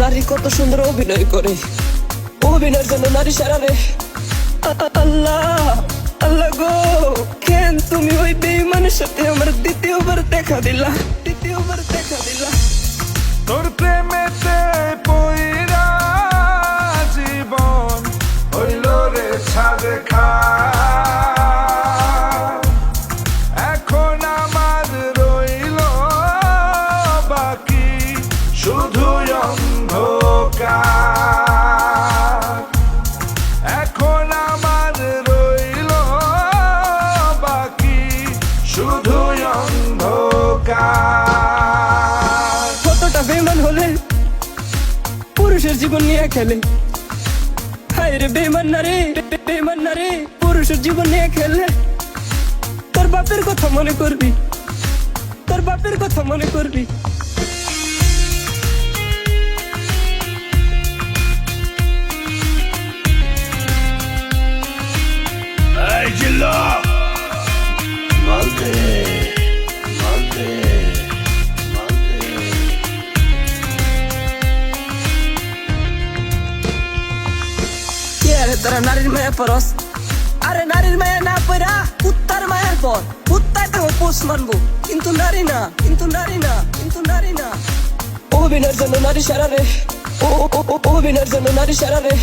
নারী কত সুন্দর অভিনয় করে। অভিনয়ের জন্য নারী সারারে আল্লাহ আল্লাহ গো, কেন তুমি ওই বেইমানের সাথে আমার দ্বিতীয়বার দেখা দিলা? দ্বিতীয়বার দেখা দিলা। তোর প্রেমেতে পইরা জীবন হইল রে ছাড় খা শুধু এখন আমার রইল বাকি শুধু কতটা বেমান হলে পুরুষের জীবন নিয়ে খেলে? হায় রে বেমান না রে বেমান না রে পুরুষের জীবন নিয়ে খেলে। তোর বাপের কথা মনে করবি, তোর বাপের কথা মনে করবি। এই জিল্লো মালদে মালদে মালদে কে আরে তোরা নারীর মায়া পরস আরে নারীর মায়া না পড়া কুত্তার মায়ার পর কুত্তায় তো পোষ মানবো কিন্তু নারী না কিন্তু নারী না কিন্তু নারী না অভিনয়ের জন্য নারী সারা রে ও ও- ও- ও- অভিনয়ের জন্য নারী সারা রে